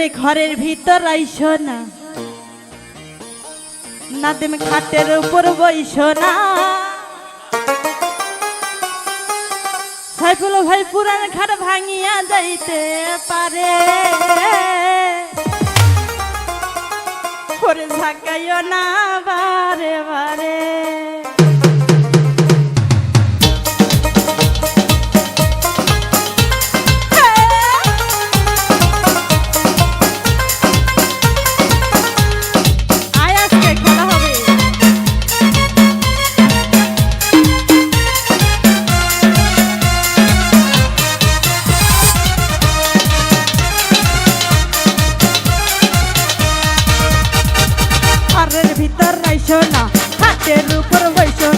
করে ঘরের ভিতর আইস না। না তুমি খাটের উপর বইস না। সাইফুল ভাই পুরান খাট ভাঙিয়া যাইতে পারে। ওরে ঝাঁকাইও না বারে বারে। যাইছো না হাতের উপর বৈশো